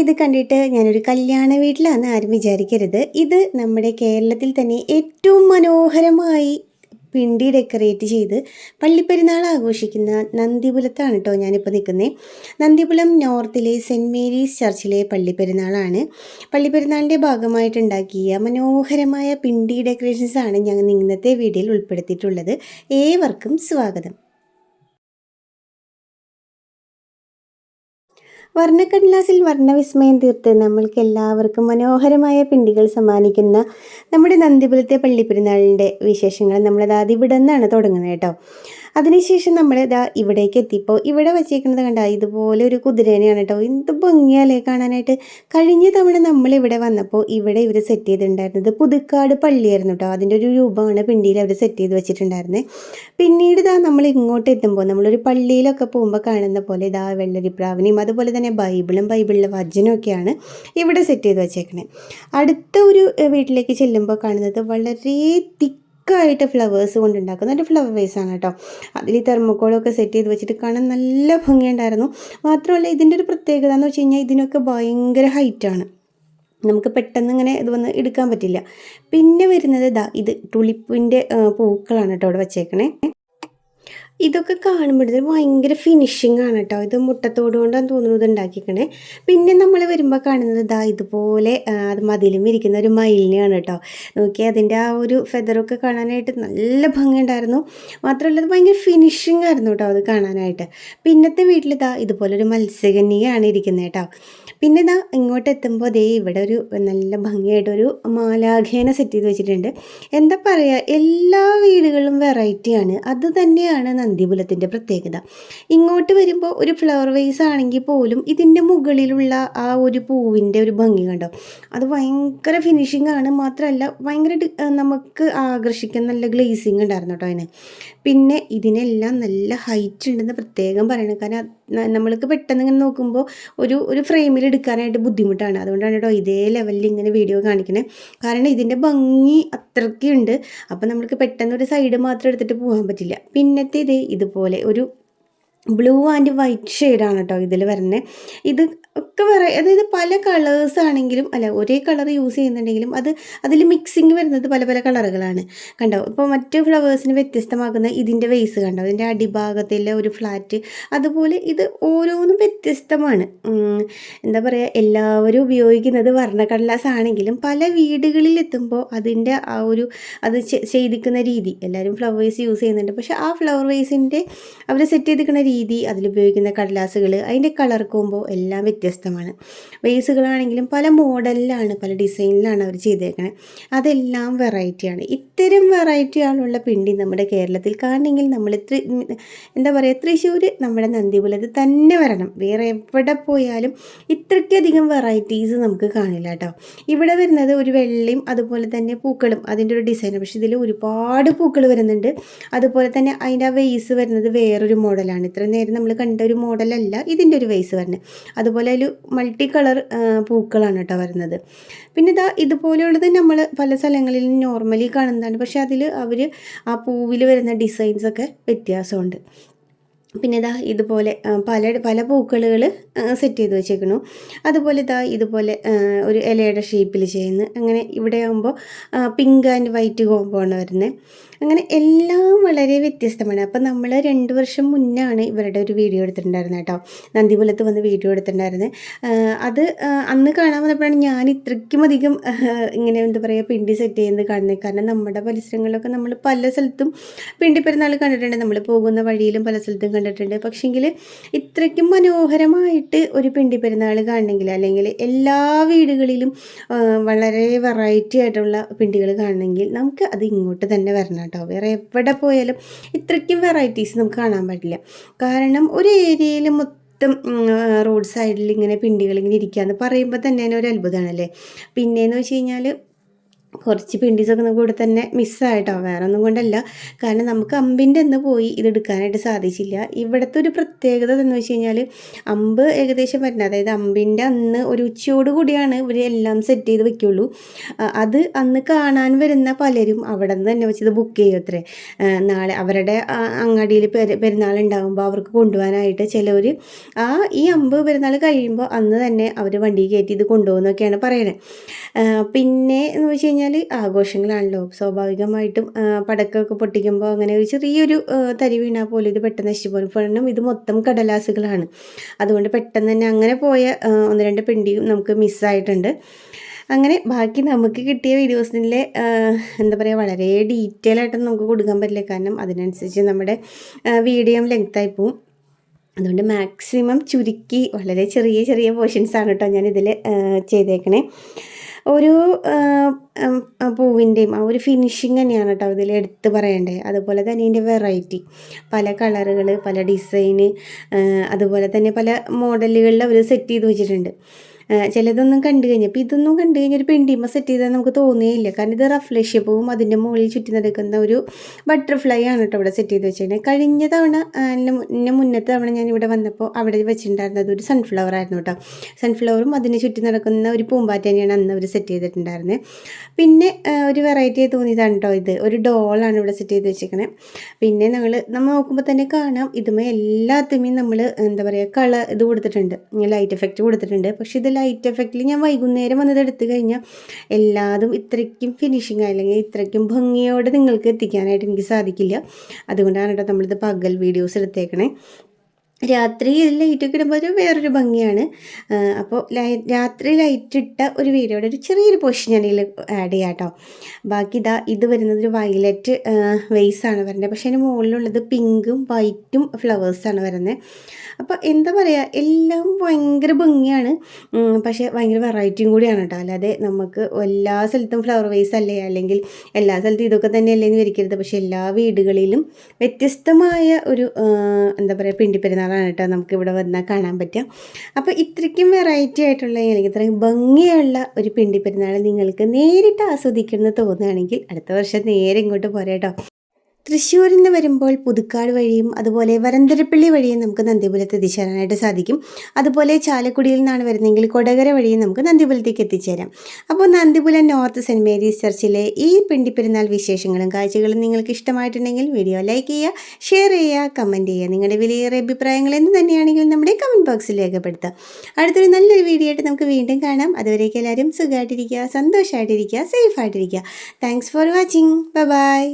ഇത് കണ്ടിട്ട് ഞാനൊരു കല്യാണ വീട്ടിലാണെന്ന് ആരും വിചാരിക്കരുത്. ഇത് നമ്മുടെ കേരളത്തിൽ തന്നെ ഏറ്റവും മനോഹരമായി പിണ്ടി ഡെക്കറേറ്റ് ചെയ്ത് പള്ളിപ്പെരുന്നാൾ ആഘോഷിക്കുന്ന നന്ദിപുലത്താണ് കേട്ടോ ഞാനിപ്പോൾ നിൽക്കുന്നത് നന്ദിപുലം നോർത്തിലെ സെന്റ് മേരീസ് ചർച്ചിലെ പള്ളിപ്പെരുന്നാളാണ്. പള്ളിപ്പെരുന്നാളിന്റെ ഭാഗമായിട്ടുണ്ടാക്കിയ മനോഹരമായ പിണ്ടി ഡെക്കറേഷൻസാണ് ഞങ്ങൾ ഇന്നത്തെ വീഡിയോയിൽ ഉൾപ്പെടുത്തിയിട്ടുള്ളത്. ഏവർക്കും സ്വാഗതം. വർണക്കടലാസിൽ വർണവിസ്മയം തീർത്ത് നമ്മൾക്ക് എല്ലാവർക്കും മനോഹരമായ പിണ്ടികൾ സമ്മാനിക്കുന്ന നമ്മുടെ നന്ദിപുരത്തെ പള്ളിപ്പെരുന്നാളിന്റെ വിശേഷങ്ങൾ നമ്മളത് അതിവിടെ നിന്നാണ് തുടങ്ങുന്നത് കേട്ടോ. അതിനുശേഷം നമ്മൾ ഇതാ ഇവിടേക്ക് എത്തിയപ്പോൾ ഇവിടെ വച്ചേക്കുന്നത് കണ്ട ഇതുപോലെ ഒരു കുതിരേനെയാണ് കേട്ടോ. എന്ത് ഭംഗിയാലേ കാണാനായിട്ട്. കഴിഞ്ഞ തവണ നമ്മൾ ഇവിടെ വന്നപ്പോൾ ഇവിടെ ഇവർ സെറ്റ് ചെയ്തിട്ടുണ്ടായിരുന്നത് പുതുക്കാട് പള്ളിയായിരുന്നു കേട്ടോ. അതിന്റെ ഒരു രൂപമാണ് പിണ്ടിയിൽ അവർ സെറ്റ് ചെയ്ത് വെച്ചിട്ടുണ്ടായിരുന്നത് പിന്നീട് ഇതാ നമ്മൾ ഇങ്ങോട്ട് എത്തുമ്പോൾ നമ്മളൊരു പള്ളിയിലൊക്കെ പോകുമ്പോൾ കാണുന്ന പോലെ ഇതാ വെള്ളരിപ്രാവിനെയും അതുപോലെ തന്നെ ബൈബിളും ബൈബിളിലെ വചനമൊക്കെയാണ് ഇവിടെ സെറ്റ് ചെയ്ത് വെച്ചേക്കണേ. അടുത്ത ഒരു വീട്ടിലേക്ക് ചെല്ലുമ്പോൾ കാണുന്നത് വളരെ തിക്ക് തിക്കായിട്ട് ഫ്ലവേഴ്സ് കൊണ്ട് ഉണ്ടാക്കുന്ന ഒരു ഫ്ലവർ വേസ് ആണ് കേട്ടോ. അതിൽ ഈ തെർമോക്കോളൊക്കെ സെറ്റ് ചെയ്ത് വെച്ചിട്ട് കാണാൻ നല്ല ഭംഗിയുണ്ടായിരുന്നു. മാത്രമല്ല ഇതിന്റെ ഒരു പ്രത്യേകത എന്ന് വെച്ച് കഴിഞ്ഞാൽ ഇതിനൊക്കെ ഭയങ്കര ഹൈറ്റാണ് നമുക്ക് പെട്ടെന്ന് ഇങ്ങനെ ഇത് വന്ന് എടുക്കാൻ പറ്റില്ല. പിന്നെ വരുന്നത് ഇതാ ഇത് ടുളിപ്പിന്റെ പൂക്കളാണ് കേട്ടോ അവിടെ വെച്ചേക്കണേ. ഇതൊക്കെ കാണുമ്പോഴത്തേക്ക് ഭയങ്കര ഫിനിഷിംഗ് ആണ് കേട്ടോ ഇത് മുട്ടത്തോട് കൊണ്ടാണ് തോന്നുന്നത് ഉണ്ടാക്കിക്കണേ പിന്നെ നമ്മൾ വരുമ്പോൾ കാണുന്നത് ഇതാ ഇതുപോലെ അത് മതിലും ഇരിക്കുന്ന ഒരു മയിലിനെയാണ് കേട്ടോ നോക്കി അതിന്റെ ആ ഒരു ഫെദറൊക്കെ കാണാനായിട്ട് നല്ല ഭംഗിയുണ്ടായിരുന്നു. മാത്രമല്ല അത് ഭയങ്കര ഫിനിഷിംഗ് ആയിരുന്നു കേട്ടോ അത് കാണാനായിട്ട്. പിന്നത്തെ വീട്ടിൽ ഇതാ ഇതുപോലൊരു മത്സ്യകന്യയാണ് ഇരിക്കുന്നത് കേട്ടോ പിന്നെ ഇതാ ഇങ്ങോട്ട് എത്തുമ്പോൾ ദേ ഇവിടെ ഒരു നല്ല ഭംഗിയായിട്ടൊരു മാലാഖേന സെറ്റ് ചെയ്ത് വെച്ചിട്ടുണ്ട്. എന്താ പറയുക എല്ലാ വീടുകളിലും വെറൈറ്റിയാണ് അത് തന്നെയാണ് നന്ദിപുലത്തിന്റെ പ്രത്യേകത. ഇങ്ങോട്ട് വരുമ്പോൾ ഒരു ഫ്ലവർ വേസ് ആണെങ്കിൽ പോലും ഇതിന്റെ മുകളിലുള്ള ആ ഒരു പൂവിന്റെ ഒരു ഭംഗി കണ്ടോ? അത് ഭയങ്കര ഫിനിഷിംഗ് ആണ്. മാത്രമല്ല ഭയങ്കര നമുക്ക് ആകർഷിക്കാൻ നല്ല ഗ്ലേസിങ് ഉണ്ടായിരുന്നു കേട്ടോ അതിന്. പിന്നെ ഇതിനെല്ലാം നല്ല ഹൈറ്റ് ഉണ്ടെന്ന് പ്രത്യേകം പറയണം. കാരണം നമ്മൾക്ക് പെട്ടെന്ന് ഇങ്ങനെ നോക്കുമ്പോൾ ഒരു ഒരു ഫ്രെയിമിൽ എടുക്കാനായിട്ട് ബുദ്ധിമുട്ടാണ്. അതുകൊണ്ടാണ് കേട്ടോ ഇതേ ലെവലിൽ ഇങ്ങനെ വീഡിയോ കാണിക്കണേ. കാരണം ഇതിന്റെ ഭംഗി അത്രയ്ക്കുണ്ട് അപ്പോൾ നമ്മൾക്ക് പെട്ടെന്ന് ഒരു സൈഡ് മാത്രം എടുത്തിട്ട് പോകാൻ പറ്റില്ല. പിന്നത്തെ ഇത് ഇതുപോലെ ഒരു ബ്ലൂ ആൻഡ് വൈറ്റ് ഷെയ്ഡാണ് കേട്ടോ ഇതിൽ വരുന്നത് ഇത് ഒക്കെ വേറെ അതായത് പല കളേഴ്സ് ആണെങ്കിലും അല്ല ഒരേ കളർ യൂസ് ചെയ്യുന്നുണ്ടെങ്കിലും അത് അതിൽ മിക്സിങ് വരുന്നത് പല പല കളറുകളാണ് കണ്ടോ? ഇപ്പോൾ മറ്റു ഫ്ലവേഴ്സിന് വ്യത്യസ്തമാക്കുന്ന ഇതിന്റെ വേസ് കണ്ടോ? അതിന്റെ അടിഭാഗത്തിലെ ഒരു ഫ്ലാറ്റ് അതുപോലെ ഇത് ഓരോന്നും വ്യത്യസ്തമാണ്. എന്താ പറയുക എല്ലാവരും ഉപയോഗിക്കുന്നത് വർണക്കടലാസ് ആണെങ്കിലും പല വീടുകളിൽ എത്തുമ്പോൾ അതിന്റെ ആ ഒരു അത് ചെയ്തിക്കുന്ന രീതി എല്ലാവരും ഫ്ലവേഴ്സ് യൂസ് ചെയ്യുന്നുണ്ട്. പക്ഷേ ആ ഫ്ലവർ വേസിന്റെ അവർ സെറ്റ് ചെയ്തിരിക്കുന്ന രീതി അതിലുപയോഗിക്കുന്ന കടലാസുകൾ അതിന്റെ കളർ കോമ്പോ എല്ലാം വ്യത്യസ്തമാണ്. വേസുകളാണെങ്കിലും പല മോഡലിലാണ് പല ഡിസൈനിലാണ് അവർ ചെയ്തേക്കണത് അതെല്ലാം വെറൈറ്റിയാണ്. ഇത്തരം വെറൈറ്റിയാണുള്ള പിണ്ടി നമ്മുടെ കേരളത്തിൽ കാണണമെങ്കിൽ നമ്മൾ എന്താ പറയുക തൃശ്ശൂർ നമ്മുടെ നന്ദിപുലത്ത് തന്നെ വരണം. വേറെ എവിടെ പോയാലും ഇത്രയ്ക്കധികം വെറൈറ്റീസ് നമുക്ക് കാണില്ല കേട്ടോ. ഇവിടെ വരുന്നത് ഒരു വെള്ളയും അതുപോലെ തന്നെ പൂക്കളും അതിന്റെ ഒരു ഡിസൈൻ പക്ഷേ ഇതിൽ ഒരുപാട് പൂക്കൾ വരുന്നുണ്ട്. അതുപോലെ തന്നെ അതിന്റെ വെയ്സ് വരുന്നത് വേറൊരു മോഡലാണ് ഇത്ര നേരം നമ്മൾ കണ്ട ഒരു മോഡലല്ല ഇതിന്റെ ഒരു വെയ്സ് വരുന്നത്. അതുപോലെ ഒരു മൾട്ടി കളർ പൂക്കളാണ് കേട്ടോ വരുന്നത്. പിന്നെ ഇതാ ഇതുപോലെയുള്ളത് നമ്മൾ പല സ്ഥലങ്ങളിലും നോർമലി കാണുന്നതാണ്. പക്ഷേ അതിൽ അവർ ആ പൂവിൽ വരുന്ന ഡിസൈൻസൊക്കെ വ്യത്യാസമുണ്ട്. പിന്നെ ഇതാ ഇതുപോലെ പല പല പൂക്കളുകൾ സെറ്റ് ചെയ്ത് വെച്ചേക്കണു അതുപോലെ ഇതാ ഇതുപോലെ ഒരു ഇലയുടെ ഷേപ്പിൽ ചെയ്യുന്നു. അങ്ങനെ ഇവിടെ ആകുമ്പോൾ പിങ്ക് ആൻഡ് വൈറ്റ് കോമ്പോ ആണ് വരുന്നത് അങ്ങനെ എല്ലാം വളരെ വ്യത്യസ്തമാണ്. അപ്പോൾ നമ്മൾ രണ്ട് വർഷം മുന്നാണ് ഇവരുടെ ഒരു വീഡിയോ എടുത്തിട്ടുണ്ടായിരുന്നത് കേട്ടോ. നന്ദിപുലത്ത് വന്ന് വീഡിയോ എടുത്തിട്ടുണ്ടായിരുന്നത്. അത് അന്ന് കാണാൻ വന്നപ്പോഴാണ് ഞാൻ ഇത്രയ്ക്കും അധികം ഇങ്ങനെ എന്താ പറയുക പിണ്ടി സെറ്റ് ചെയ്യുന്നത് കാണുന്നത്. കാരണം നമ്മുടെ പരിസരങ്ങളിലൊക്കെ നമ്മൾ പല സ്ഥലത്തും പിണ്ടി പെരുന്നാൾ കണ്ടിട്ടുണ്ട്. നമ്മൾ പോകുന്ന വഴിയിലും പല സ്ഥലത്തും കണ്ടിട്ടുണ്ട്. പക്ഷേങ്കിൽ ഇത്രയ്ക്കും മനോഹരമായിട്ട് ഒരു പിണ്ടി പെരുന്നാൾ കാണണമെങ്കിൽ അല്ലെങ്കിൽ എല്ലാ വീടുകളിലും വളരെ വെറൈറ്റി ആയിട്ടുള്ള പിണ്ടികൾ കാണണമെങ്കിൽ നമുക്ക് അത് ഇങ്ങോട്ട് തന്നെ വരണം കേട്ടോ വേറെ എവിടെ പോയാലും ഇത്രയ്ക്കും വെറൈറ്റീസ് നമുക്ക് കാണാൻ പറ്റില്ല. കാരണം ഒരു ഏരിയയിൽ മൊത്തം റോഡ് സൈഡിൽ ഇങ്ങനെ പിണ്ടികൾ ഇങ്ങനെ ഇരിക്കുക എന്ന് പറയുമ്പോൾ തന്നെ ഒരു അത്ഭുതമാണല്ലേ പിന്നെയെന്ന് വെച്ച് കഴിഞ്ഞാൽ കുറച്ച് പിണ്ടീസൊക്കെ ഇവിടെ തന്നെ മിസ്സായിട്ടോ വേറെ ഒന്നും കൊണ്ടല്ല. കാരണം നമുക്ക് അമ്പിന്റെ അന്ന് പോയി ഇത് എടുക്കാനായിട്ട് സാധിച്ചില്ല. ഇവിടുത്തെ ഒരു പ്രത്യേകത എന്ന് വെച്ച് കഴിഞ്ഞാൽ അമ്പ് ഏകദേശം വരുന്നത് അതായത് അമ്പിന്റെ അന്ന് ഒരു ഉച്ചയോട് കൂടിയാണ് ഇവർ എല്ലാം സെറ്റ് ചെയ്ത് വെക്കുള്ളൂ. അത് അന്ന് കാണാൻ വരുന്ന പലരും അവിടെ നിന്ന് തന്നെ വെച്ചത് ബുക്ക് ചെയ്യും അത്രേ. നാളെ അവരുടെ അങ്ങാടിയിൽ പെരു പെരുന്നാൾ ഉണ്ടാകുമ്പോൾ അവർക്ക് കൊണ്ടുപോകാനായിട്ട് ചിലവർ ആ ഈ അമ്പ് പെരുന്നാൾ കഴിയുമ്പോൾ അന്ന് തന്നെ അവർ വണ്ടി കയറ്റി ഇത് കൊണ്ടുപോകുന്നൊക്കെയാണ് പറയുന്നത് പിന്നെ എന്ന് വെച്ച് കഴിഞ്ഞാൽ ആഘോഷങ്ങളാണല്ലോ. സ്വാഭാവികമായിട്ടും പടക്കമൊക്കെ പൊട്ടിക്കുമ്പോൾ അങ്ങനെ ഒരു ചെറിയൊരു തരി വീണാൽ പോലും ഇത് പെട്ടെന്ന് നശിച്ചു പോകും. കാരണം ഇത് മൊത്തം കടലാസുകളാണ്. അതുകൊണ്ട് പെട്ടെന്ന് തന്നെ അങ്ങനെ പോയ ഒന്ന് രണ്ട് പിണ്ടിയും നമുക്ക് മിസ്സായിട്ടുണ്ട് അങ്ങനെ ബാക്കി നമുക്ക് കിട്ടിയ വീഡിയോസിലെ എന്താ പറയുക വളരെ ഡീറ്റെയിൽ ആയിട്ട് നമുക്ക് കൊടുക്കാൻ പറ്റില്ല. കാരണം അതിനനുസരിച്ച് നമ്മുടെ വീഡിയോ ലെങ്ത്തായി പോവും. അതുകൊണ്ട് മാക്സിമം ചുരുക്കി വളരെ ചെറിയ ചെറിയ പോർഷൻസാണ് കേട്ടോ ഞാനിതിൽ ചെയ്തേക്കണേ. ഒരു പൂവിന്റെയും ആ ഒരു ഫിനിഷിങ് തന്നെയാണ് കേട്ടോ ഇതിൽ എടുത്ത് പറയേണ്ടത് അതുപോലെ തന്നെ ഇതിന്റെ വെറൈറ്റി പല കളറുകൾ പല ഡിസൈന് അതുപോലെ തന്നെ പല മോഡലുകളിൽ അവർ സെറ്റ് ചെയ്ത് വെച്ചിട്ടുണ്ട്. ചിലതൊന്നും കണ്ടു കഴിഞ്ഞപ്പോൾ ഇതൊന്നും കണ്ടു കഴിഞ്ഞാൽ ഒരു പെണ്ടിമ സെറ്റ് ചെയ്താൽ നമുക്ക് തോന്നുകയില്ല കാരണം ഇത് റഫ്ലഷ്യ പൂവും അതിന്റെ മുകളിൽ ചുറ്റി നടക്കുന്ന ഒരു ബട്ടർഫ്ലൈ ആണ് കേട്ടോ ഇവിടെ സെറ്റ് ചെയ്ത് വെച്ചിട്ടുള്ളത് കഴിഞ്ഞ തവണ എന്റെ മുന്നത്തെ തവണ ഞാൻ ഇവിടെ വന്നപ്പോൾ അവിടെ വെച്ചിട്ടുണ്ടായിരുന്നത് ഒരു സൺഫ്ലവർ ആയിരുന്നു കേട്ടോ. സൺഫ്ലവറും അതിനെ ചുറ്റി നടക്കുന്ന ഒരു പൂമ്പാറ്റ തന്നെയാണ് അന്ന് അവർ സെറ്റ് ചെയ്തിട്ടുണ്ടായിരുന്നത് പിന്നെ ഒരു വെറൈറ്റി തോന്നിയതാണ് കേട്ടോ ഇത്. ഒരു ഡോളാണ് ഇവിടെ സെറ്റ് ചെയ്ത് വെച്ചേക്കണേ. പിന്നെ നമ്മൾ നമ്മൾ നോക്കുമ്പോൾ തന്നെ കാണാം. ഇതുമേ എല്ലാത്തുമേ നമ്മൾ എന്താ പറയുക കളർ ഇത് കൊടുത്തിട്ടുണ്ട്. ലൈറ്റ് എഫക്റ്റ് കൊടുത്തിട്ടുണ്ട്. പക്ഷേ ഇത് ലൈറ്റ് എഫക്റ്റിൽ ഞാൻ വൈകുന്നേരം വന്നത് എടുത്തു കഴിഞ്ഞാൽ എല്ലാതും ഇത്രയ്ക്കും ഫിനിഷിങ് അല്ലെങ്കിൽ ഇത്രയ്ക്കും ഭംഗിയോടെ നിങ്ങൾക്ക് എത്തിക്കാനായിട്ട് എനിക്ക് സാധിക്കില്ല. അതുകൊണ്ടാണ് കേട്ടോ നമ്മളിത് പകൽ വീഡിയോസ് എടുത്തേക്കണേ. രാത്രി ലൈറ്റ് ഒക്കെ ഒരു വേറൊരു ഭംഗിയാണ്. അപ്പോൾ ലൈ രാത്രി ലൈറ്റ് ഇട്ട ഒരു വീഡിയോയുടെ ഒരു ചെറിയൊരു പോഷൻ ഞാൻ ഇതിൽ ആഡ് ചെയ്യാം കേട്ടോ ബാക്കി ഇതാ ഇത് വരുന്നത് ഒരു വയലറ്റ് വെയ്സാണ് വരുന്നത് പക്ഷേ അതിന് മുകളിലുള്ളത് പിങ്കും വൈറ്റും ഫ്ലവേഴ്സാണ് വരുന്നത് അപ്പോൾ എന്താ പറയുക എല്ലാം ഭയങ്കര ഭംഗിയാണ്. പക്ഷേ ഭയങ്കര വെറൈറ്റിയും കൂടിയാണ് കേട്ടോ അല്ലാതെ നമുക്ക് എല്ലാ സ്ഥലത്തും ഫ്ലവർ വേസ് അല്ലേ? അല്ലെങ്കിൽ എല്ലാ സ്ഥലത്തും ഇതൊക്കെ തന്നെ അല്ലേ എന്ന് വിരിക്കരുത് പക്ഷേ എല്ലാ വീടുകളിലും വ്യത്യസ്തമായ ഒരു എന്താ പറയുക പിണ്ടിപ്പെരുന്നാളാണ് കേട്ടോ നമുക്ക് ഇവിടെ വന്നാൽ കാണാൻ പറ്റുക. അപ്പോൾ ഇത്രയ്ക്കും വെറൈറ്റി ആയിട്ടുള്ള അല്ലെങ്കിൽ ഇത്രയും ഭംഗിയുള്ള ഒരു പിണ്ടി പെരുന്നാൾ നിങ്ങൾക്ക് നേരിട്ട് ആസ്വദിക്കണമെന്ന് തോന്നുകയാണെങ്കിൽ അടുത്ത വർഷം നേരെ ഇങ്ങോട്ട് പോരാ കേട്ടോ തൃശ്ശൂരിൽ നിന്ന് വരുമ്പോൾ പുതുക്കാട് വഴിയും അതുപോലെ വരന്തരപ്പള്ളി വഴിയും നമുക്ക് നന്ദിപുരത്ത് എത്തിച്ചേരാനായിട്ട് സാധിക്കും. അതുപോലെ ചാലക്കുടിയിൽ നിന്നാണ് വരുന്നതെങ്കിൽ കൊടകര വഴിയും നമുക്ക് നന്ദിപുരത്തേക്ക് എത്തിച്ചേരാം. അപ്പോൾ നന്ദിപുരം നോർത്ത് സെന്റ് മേരീസ് ചർച്ചിലെ ഈ പിണ്ടിപ്പെരുന്നാൾ വിശേഷങ്ങളും കാഴ്ചകളും നിങ്ങൾക്ക് ഇഷ്ടമായിട്ടുണ്ടെങ്കിൽ വീഡിയോ ലൈക്ക് ചെയ്യുക ഷെയർ ചെയ്യുക കമന്റ് ചെയ്യുക. നിങ്ങളുടെ വിലയേറെ അഭിപ്രായങ്ങൾ എന്ന് തന്നെയാണെങ്കിലും നമ്മുടെ കമന്റ് ബോക്സിൽ രേഖപ്പെടുത്തുക. അടുത്തൊരു നല്ലൊരു വീഡിയോ ആയിട്ട് നമുക്ക് വീണ്ടും കാണാം. അതുവരേക്ക് എല്ലാവരും സുഖമായിട്ടിരിക്കുക സന്തോഷമായിട്ടിരിക്കുക സേഫായിട്ടിരിക്കുക. Thanks for watching bye